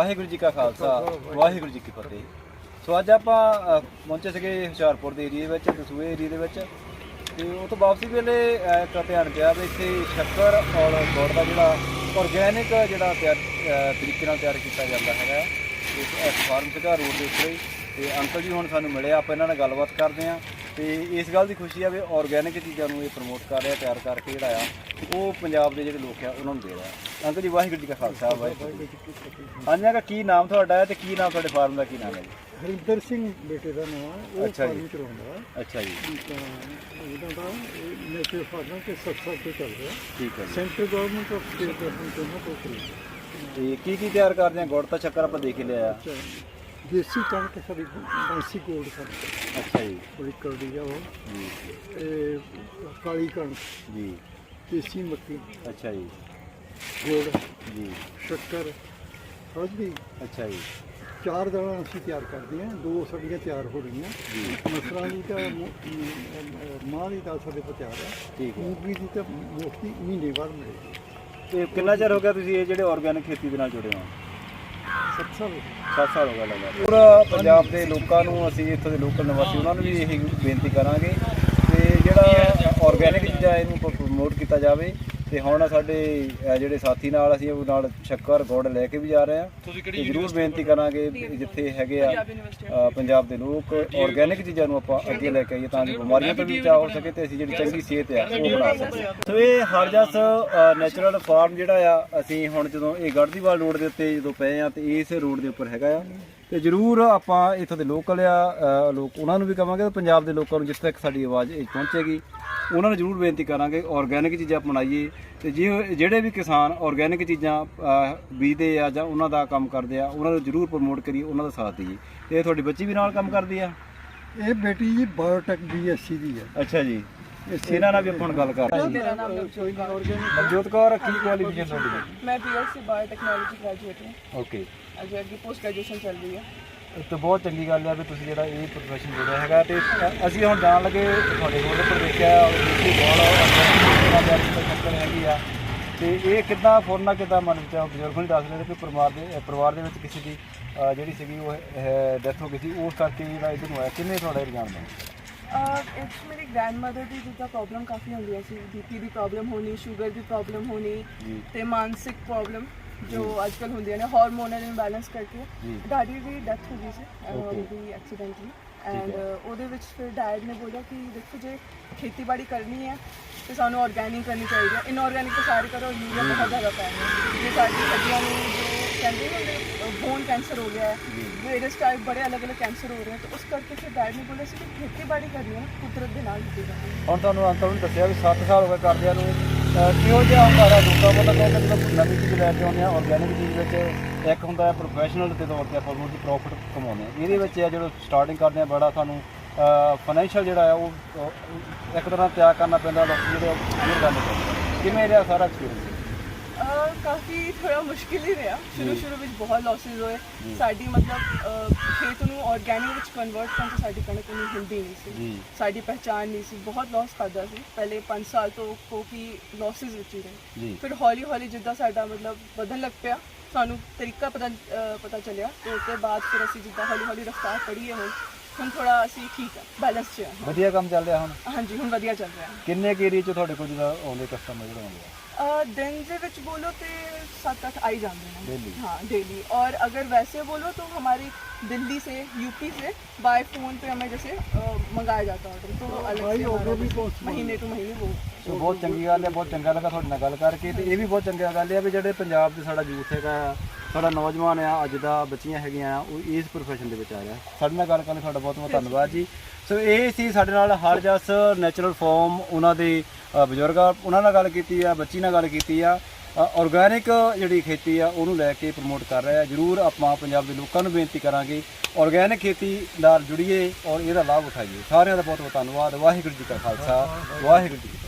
ਵਾਹਿਗੁਰੂ ਜੀ ਕਾ ਖਾਲਸਾ ਵਾਹਿਗੁਰੂ ਜੀ ਕੀ ਫਤਿਹ। ਸੋ ਅੱਜ ਆਪਾਂ ਅ, ਪਹੁੰਚੇ ਸੀਗੇ ਹੁਸ਼ਿਆਰਪੁਰ ਦੇ ਏਰੀਏ ਵਿੱਚ ਦਸੂਏ ਏਰੀਏ ਦੇ ਵਿੱਚ। ਤੇ ਉਹ ਤੋਂ ਵਾਪਸੀ ਵੇਲੇ ਅ, ਇੱਕ ਧਿਆਨ ਪਿਆ ਵੀ ਇੱਥੇ ਸ਼ੱਕਰ ਔਰ ਗੁੜ ਦਾ ਜਿਹੜਾ ਆਰਗੇਨਿਕ ਜਿਹੜਾ ਤਿਆਰ ਅ, ਤਰੀਕੇ ਨਾਲ ਤਿਆਰ ਕੀਤਾ ਜਾਂਦਾ ਹੈਗਾ ਤੇ ਇਸ ਫਾਰਮ ਸੀਗਾ ਰੋਡ ਦੇ ਉੱਤੇ ਹੀ। ਤੇ ਅੰਕਲ ਜੀ ਹੁਣ ਸਾਨੂੰ ਮਿਲੇ ਆਪਾਂ ਇਹਨਾਂ ਨਾਲ ਗੱਲਬਾਤ ਕਰਦੇ ਹਾਂ। ਤੇ ਇਸ ਗੱਲ ਦੀ ਖੁਸ਼ੀ ਆ ਵੀ ਆਰਗੇਨਿਕ ਚੀਜ਼ਾਂ ਨੂੰ ਇਹ ਪ੍ਰਮੋਟ ਕਰ ਰਿਹਾ ਤਿਆਰ ਕਰਕੇ ਜਿਹੜਾ ਆ ਉਹ ਪੰਜਾਬ ਦੇ ਜਿਹੜੇ ਲੋਕ ਆ ਉਹਨਾਂ ਨੂੰ ਦੇ ਰਿਹਾ ਅੰਕਲ ਜੀ ਵਾਹਿਗੁਰੂ ਜੀ ਕਾ ਖਾਲਸਾ ਵਾਹਿਗੁਰੂ ਜੀ ਕੀ ਫਤਿਹ। ਅੰਨਾ ਦਾ ਕੀ ਨਾਮ ਤੁਹਾਡਾ ਹੈ ਤੇ ਕੀ ਨਾਮ ਤੁਹਾਡੇ ਫਾਰਮ ਦਾ ਕੀ ਨਾਮ ਹੈ ਜੀ? ਹਰਿੰਦਰ ਸਿੰਘ ਬੇਟੇ ਦਾ ਨਾਮ ਅੱਛਾ ਜੀ। ਚਲਾਉਂਦਾ ਅੱਛਾ ਜੀ। ਤਾਂ ਉਹਦਾ ਦਾ ਨੇਚਰ ਫਾਰਮ ਤੇ ਸੱਤ ਸਾਲ ਤੋਂ ਚੱਲ ਰਿਹਾ ਠੀਕ ਹੈ centre government of state government ਤੋਂ ਨਾ ਕੋਈ ਤੇ ਕੀ ਕੀ ਤਿਆਰ ਕਰਦੇ ਆ? ਗੁੜ ਤਾਂ ਸ਼ੱਕਰ ਆਪਾਂ ਦੇਖ ਲਿਆ। ਆ ਦੇਸੀ ਕਣਕ ਸਾਡੀ ਦੇਸੀ ਗੋਲਡ ਸਾਡੀ। ਅੱਛਾ ਜੀ। ਕਰਦੀ ਆ ਉਹ। ਜੀ। ਇਹ ਕਾਲੀ ਕਣਕ। ਜੀ। ਦੇਸੀ ਮੱਕੀ। ਅੱਛਾ ਜੀ। ਗੁੜ ਜੀ। ਸ਼ੱਕਰ। ਹਲਦੀ ਅੱਛਾ ਜੀ। ਚਾਰ ਦਾਲਾਂ ਅਸੀਂ ਤਿਆਰ ਕਰਦੇ ਹਾਂ। ਦੋ ਸਾਡੀਆਂ ਤਿਆਰ ਹੋ ਰਹੀਆਂ। ਜੀ। ਮਸਰਾਂ ਦੀ ਤਾਂ ਮੁ- ਦੀ ਦਾਲ ਸਾਡੇ ਕੋਲ ਤਿਆਰ ਹੈ। ਠੀਕ ਹੈ। ਮੂੰਗੀ ਦੀ ਤਾਂ ਮੋਸਟਲੀ ਮਹੀਨੇ ਬਾਅਦ ਮਿਲੇਗੀ ਤੇ ਕਿੰਨਾ ਚਿਰ ਹੋ ਗਿਆ ਤੁਸੀਂ ਇਹ ਜਿਹੜੇ ਆਰਗੈਨਿਕ ਖੇਤੀ ਦੇ ਨਾਲ ਜੁੜੇ ਹੋ? ਸੱਤ ਸਾਲ 7 ਸਾਲ ਹੋ ਗਏ ਲਗਾਤਾਰ। ਪੂਰਾ ਪੰਜਾਬ ਦੇ ਲੋਕਾਂ ਨੂੰ ਅਸੀਂ ਇੱਥੋਂ ਦੇ ਲੋਕਲ ਨਿਵਾਸੀ ਉਹਨਾਂ ਨੂੰ ਵੀ ਇਹ ਬੇਨਤੀ ਕਰਾਂਗੇ। ਤੇ ਜਿਹੜਾ ਆਰਗੈਨਿਕ ਚੀਜ਼ਾਂ ਇਹਨੂੰ ਪ੍ਰਮੋਟ ਕੀਤਾ ਜਾਵੇ ਤੇ ਹੁਣ ਸਾਡੇ ਜਿਹੜੇ ਸਾਥੀ ਨਾਲ ਅਸੀਂ ਉਹ ਨਾਲ ਸ਼ੱਕਰ ਗੁੜ ਲੈ ਕੇ ਵੀ ਜਾ ਰਹੇ ਹਾਂ। ਤੇ ਜ਼ਰੂਰ ਬੇਨਤੀ ਕਰਾਂਗੇ ਵੀ ਜਿੱਥੇ ਹੈਗੇ ਆ ਪੰਜਾਬ ਦੇ ਲੋਕ ਆਰਗੈਨਿਕ ਚੀਜ਼ਾਂ ਨੂੰ ਆਪਾਂ ਅੱਗੇ ਲੈ ਕੇ ਆਈਏ ਤਾਂ ਕਿ ਬਿਮਾਰੀਆਂ ਤੋਂ ਵੀ ਬਚਾਅ ਹੋ ਸਕੇ ਤੇ ਅਸੀਂ ਜਿਹੜੀ ਚੰਗੀ ਸਿਹਤ ਆ ਉਹ ਬਣਾ ਸਕੀਏ। ਸੋ ਇਹ ਹਰਜਸ ਨੈਚੁਰਲ ਫਾਰਮ ਜਿਹੜਾ ਆ ਅਸੀਂ ਹੁਣ ਜਦੋਂ ਇਹ ਗੜਦੀਵਾਲ ਰੋਡ ਦੇ ਉੱਤੇ ਜਦੋਂ ਪਏ ਆ ਤੇ ਇਸ ਰੋਡ ਦੇ ਉੱਪਰ ਹੈਗਾ ਆ। ਤੇ ਜਰੂਰ ਆਪਾਂ ਇੱਥੋਂ ਦੇ ਲੋਕਲ ਆ ਅ, ਲੋਕ ਉਹਨਾਂ ਨੂੰ ਵੀ ਕਵਾਂਗੇ ਤੇ ਪੰਜਾਬ ਦੇ ਲੋਕਾਂ ਨੂੰ ਜਿੱਥੇ ਤੱਕ ਸਾਡੀ ਆਵਾਜ਼ ਇਹ ਪਹੁੰਚੇਗੀ। ਉਹਨਾਂ ਨੂੰ ਜਰੂਰ ਬੇਨਤੀ ਕਰਾਂਗੇ ਆਰਗੈਨਿਕ ਚੀਜ਼ਾਂ ਅਪਣਾਈਏ ਤੇ ਜੇ ਜਿਹੜੇ ਵੀ ਕਿਸਾਨ ਆਰਗੈਨਿਕ ਚੀਜ਼ਾਂ ਬੀਜਦੇ ਆ ਜਾਂ ਉਹਨਾਂ ਦਾ ਕੰਮ ਕਰਦੇ ਆ ਉਹਨਾਂ ਨੂੰ ਜਰੂਰ ਪ੍ਰਮੋਟ ਕਰੀਏ ਉਹਨਾਂ ਦਾ ਸਾਥ ਦਈਏ। ਤੇ ਇਹ ਤੁਹਾਡੀ ਬੱਚੀ ਵੀ ਨਾਲ ਕੰਮ ਕਰਦੀ ਆ? ਇਹ ਬੇਟੀ ਜੀ ਬਾਇਓਟੈਕ ਬੀਐਸਸੀ ਦੀ ਹੈ ਅੱਛਾ ਜੀ। ਇਹਨਾਂ ਨਾਲ ਵੀ ਆਪਾਂ ਗੱਲ ਕਰਦੇ ਮੇਰਾ ਨਾਮ ਨਵਜੋਤ ਕੌਰ ਮਨਜੋਤ ਕੌਰ ਕੀ ਕੁਆਲੀਫਿਕੇਸ਼ਨ ਤੁਹਾਡੀ? ਮੈਂ ਬੀਐਸਸੀ ਬਾਇਓਟੈਕਨੋਲੋਜੀ ਗ੍ਰੈਜੂਏਟ ਹਾਂ। ਓਕੇ ਅਜੇ ਅੱਗੇ ਪੋਸਟ ਗ੍ਰੈਜੂਏਸ਼ਨ ਚੱਲ ਰਹੀ ਹੈ। ਤੇ ਬਹੁਤ ਚੰਗੀ ਗੱਲ ਹੈ ਵੀ ਤੁਸੀਂ ਜਿਹੜਾ ਇਹ ਪ੍ਰੋਫੈਸ਼ਨ ਜੁੜਿਆ ਹੈਗਾ ਤੇ ਅਸੀਂ ਹੁਣ ਜਾਣ ਲੱਗੇ ਤੁਹਾਡੇ ਕੋਲ ਉੱਪਰ ਦੇਖਿਆ ਦੇਖੀ ਬਹੁਤ ਚੱਕਰ ਹੈਗੀ ਆ। ਤੇ ਇਹ ਕਿੱਦਾਂ ਫੋਰਨਾ ਕਿੱਦਾਂ ਮਨ ਵਿੱਚ ਬਜ਼ੁਰਗ ਨਹੀਂ ਦੱਸ ਰਹੇ ਨੇ ਕਿ ਪਰਿਵਾਰ ਦੇ ਪਰਿਵਾਰ ਦੇ ਵਿੱਚ ਕਿਸੇ ਦੀ ਜਿਹੜੀ ਸੀਗੀ ਉਹ ਡੈਥ ਹੋ ਗਈ ਸੀ ਉਸ ਕਰਕੇ ਜਿਹੜਾ ਇਹਨੂੰ ਹੋਇਆ ਕਿੰਨੇ ਤੁਹਾਡਾ ਰੁਝਾਨ ਦਾ ਇਟਸ ਮੇਰੀ ਗ੍ਰੈਂਡਮਦਰ ਦੀ ਜਿੱਦਾਂ ਪ੍ਰੋਬਲਮ ਕਾਫੀ ਹੁੰਦੀਆਂ ਸੀ ਬੀਪੀ ਦੀ ਪ੍ਰੋਬਲਮ ਹੋਣੀ ਸ਼ੂਗਰ ਦੀ ਪ੍ਰੋਬਲਮ ਹੋਣੀ ਤੇ ਮਾਨਸਿਕ ਪ੍ਰੋਬਲਮ ਜੋ ਅੱਜਕੱਲ ਹੁੰਦੀਆਂ ਨੇ ਹਾਰਮੋਨਲ ਇੰਬੈਲੈਂਸ ਕਰਕੇ ਡੈਡੀ ਦੀ ਡੈਥ ਹੋ ਗਈ ਸੀ. ਉਹਦੀ ਐਕਸੀਡੈਂਟਲੀ ਐਂਡ ਉਹਦੇ ਵਿੱਚ ਫਿਰ ਡੈਡ ਨੇ ਬੋਲਿਆ ਕਿ ਦੇਖੋ ਜੇ ਖੇਤੀਬਾੜੀ ਕਰਨੀ ਹੈ ਤੇ ਸਾਨੂੰ ਆਰਗੈਨਿਕ ਕਰਨੀ ਚਾਹੀਦੀ ਹੈ। ਇਨਆਰਗੈਨਿਕ ਤਾਂ ਸਾਰੇ ਕਰੋ ਯੂਰੀਆ ਬਹੁਤ ਜ਼ਿਆਦਾ ਪੈ ਰਿਹਾ ਜੇ ਸਾਡੀ ਹੱਡੀਆਂ ਨੂੰ ਜੋ ਕਹਿੰਦੇ ਨੇ ਬੋਨ ਕੈਂਸਰ ਹੋ ਗਿਆ ਹੈ ਵੇਰੀਅਸ ਟਾਈਪ ਬੜੇ ਅਲੱਗ-ਅਲੱਗ ਕੈਂਸਰ ਹੋ ਰਹੇ ਹਨ ਤਾਂ ਉਸ ਕਰਕੇ ਫਿਰ ਡੈਡ ਨੇ ਬੋਲਿਆ ਸੀ ਕਿ ਖੇਤੀਬਾੜੀ ਕਰਨੀ ਹੈ ਕੁਦਰਤ ਦੇ ਨਾਲ ਜਾਣੀ ਹੈ ਹੁਣ ਤੁਹਾਨੂੰ ਅੰਕਲ ਨੇ ਦੱਸਿਆ ਵੀ 7 ਸਾਲ ਹੋ ਗਏ ਕਰਦਿਆਂ ਨੂੰ। ਅਹ ਜਿਹਾ ਹੁੰਦਾ ਲੋਕਾਂ ਕੋਲ ਕਹਿੰਦੇ ਜਦੋਂ ਨਵੀਂ ਚੀਜ਼ ਲੈ ਕੇ ਆਉਂਦੇ ਆ ਆਰਗੈਨਿਕ ਚੀਜ਼ ਵਿੱਚ ਇੱਕ ਹੁੰਦਾ ਹੈ ਪ੍ਰੋਫੈਸ਼ਨਲ ਦੇ ਤੌਰ ਤੇ ਆਪਾਂ ਉਹਦੀ ਪ੍ਰੋਫਿਟ ਕਮਾਉਂਦੇ ਆ ਇਹਦੇ ਵਿੱਚ ਆ ਜਦੋਂ ਸਟਾਰਟਿੰਗ ਕਰਦੇ ਆ, ਬੜਾ ਸਾਨੂੰ ਫਾਈਨੈਂਸ਼ੀਅਲ ਜਿਹੜਾ ਹੈ ਉਹ ਇੱਕ ਤਰ੍ਹਾਂ ਤਿਆਰ ਕਰਨਾ ਪੈਂਦਾ, ਲੋਕ ਜਿਹੜੇ ਇਹ ਕਰਨੇ ਪੈਂਦੇ ਕਿਵੇਂ ਰਿਹਾ ਸਾਰਾ ਐਕਸਪੀਰੀਅੰਸ ਅਹ ਕਾਫੀ ਥੋੜਾ ਮੁਸ਼ਕਿਲ ਹੀ ਰਿਹਾ। ਸ਼ੁਰੂ ਸ਼ੁਰੂ ਵਿੱਚ ਬਹੁਤ ਲਾਸਸ ਹੋਏ। ਸਾਡੀ ਮਤਲਬ ਅਹ, ਖੇਤ ਨੂੰ ਆਰਗੈਨਿਕ ਵਿੱਚ ਕਨਵਰਟ ਕਰਨ 'ਚ ਸਾਡੀ ਕਣਕ ਨੂੰ ਹਿਲਦੀ ਨਹੀਂ ਸੀ। ਜੀ ਸਾਡੀ ਪਹਿਚਾਨ ਨਹੀਂ ਸੀ। ਬਹੁਤ ਲਾਸ ਖਾਦਾ ਸੀ। ਪਹਿਲੇ 5 ਸਾਲ ਤੋਂ ਕੋਕੀ ਲਾਸਸ ਵਿੱਚ ਹੀ ਰਹੇ। ਫਿਰ ਹੌਲੀ ਹੌਲੀ ਜਿੱਦਾਂ ਸਾਡਾ ਮਤਲਬ ਵਧਣ ਲੱਗ ਪਿਆ ਸਾਨੂੰ ਤਰੀਕਾ ਪਤਾ ਅਹ, ਪਤਾ ਚੱਲਿਆ। ਤੇ ਉਸ ਤੋਂ ਬਾਅਦ ਫਿਰ ਅਸੀਂ ਜਿੱਦਾਂ ਹੌਲੀ ਹੌਲੀ ਰਫਤਾਰ ਹੈ ਹੁਣ ਹੁਣ ਥੋੜਾ ਅਸੀਂ ਠੀਕ ਆ ਬੈਲੈਂਸ 'ਚ ਹਾਂ। ਵਧੀਆ ਕੰਮ ਚੱਲ ਰਿਹਾ ਹੁਣ? ਹਾਂਜੀ ਹੁਣ ਵਧੀਆ ਚੱਲ ਰਿਹਾ। ਕਿੰਨੇ ਕੁ ਏਰੀਆ ਚ ਤੁਹਾਡੇ ਕੋਲ ਜਿਹੜਾ ਆਉਂਦੇ ਕਸਟਮਰ ਜਿਹੜੇ ਆਉਂਦੇ ਆ? अ, दिन के विच बोलो तो सात आठ आई जाते हैं Daily? हाँ डेली और अगर वैसे बोलो तो हमारी दिल्ली से यूपी से बाय फोन पे हमें जैसे अ, मंगाया जाता है ऑर्डर तो अलग भाई से order हमारा भी बहुत महीने टू महीने वो ਸੋ ਬਹੁਤ ਚੰਗੀ ਗੱਲ ਹੈ ਬਹੁਤ ਚੰਗਾ ਲੱਗਾ ਤੁਹਾਡੇ ਨਾਲ ਗੱਲ ਕਰਕੇ ਤੇ ਇਹ ਵੀ ਬਹੁਤ ਚੰਗਾ ਗੱਲ ਹੈ ਵੀ ਜਿਹੜੇ ਪੰਜਾਬ ਦੇ ਸਾਡਾ ਯੂਥ ਹੈਗਾ ਆ, ਸਾਡਾ ਨੌਜਵਾਨ ਆ, ਅੱਜ ਦਾ ਬੱਚੀਆਂ ਹੈਗੀਆਂ ਆ, ਉਹ ਇਸ ਪ੍ਰੋਫੈਸ਼ਨ ਦੇ ਵਿੱਚ ਆ ਰਿਹਾ। ਸਾਡੇ ਨਾਲ ਗੱਲ ਕਰਨ ਲਈ ਤੁਹਾਡਾ ਬਹੁਤ ਬਹੁਤ ਧੰਨਵਾਦ ਜੀ। ਸੋ ਇਹ ਸੀ ਸਾਡੇ ਨਾਲ ਹਰਜਸ ਨੈਚੁਰਲ ਫਾਰਮ ਉਹਨਾਂ ਦੇ ਬਜ਼ੁਰਗ ਆ, ਉਹਨਾਂ ਨਾਲ ਗੱਲ ਕੀਤੀ ਆ, ਬੱਚੀ ਨਾਲ ਗੱਲ ਕੀਤੀ ਆ। ਆਰਗੈਨਿਕ ਜਿਹੜੀ ਖੇਤੀ ਆ, ਉਹਨੂੰ ਲੈ ਕੇ ਪ੍ਰਮੋਟ ਕਰ ਰਿਹਾ ਜਰੂਰ ਆਪਾਂ ਪੰਜਾਬ ਦੇ ਲੋਕਾਂ ਨੂੰ ਬੇਨਤੀ ਕਰਾਂਗੇ ਆਰਗੈਨਿਕ ਖੇਤੀ ਨਾਲ ਜੁੜੀਏ ਔਰ ਇਹਦਾ ਲਾਭ ਉਠਾਈਏ। ਸਾਰਿਆਂ ਦਾ ਬਹੁਤ ਬਹੁਤ ਧੰਨਵਾਦ। ਵਾਹਿਗੁਰੂ ਜੀ ਕਾ ਖਾਲਸਾ, ਵਾਹਿਗੁਰੂ ਜੀ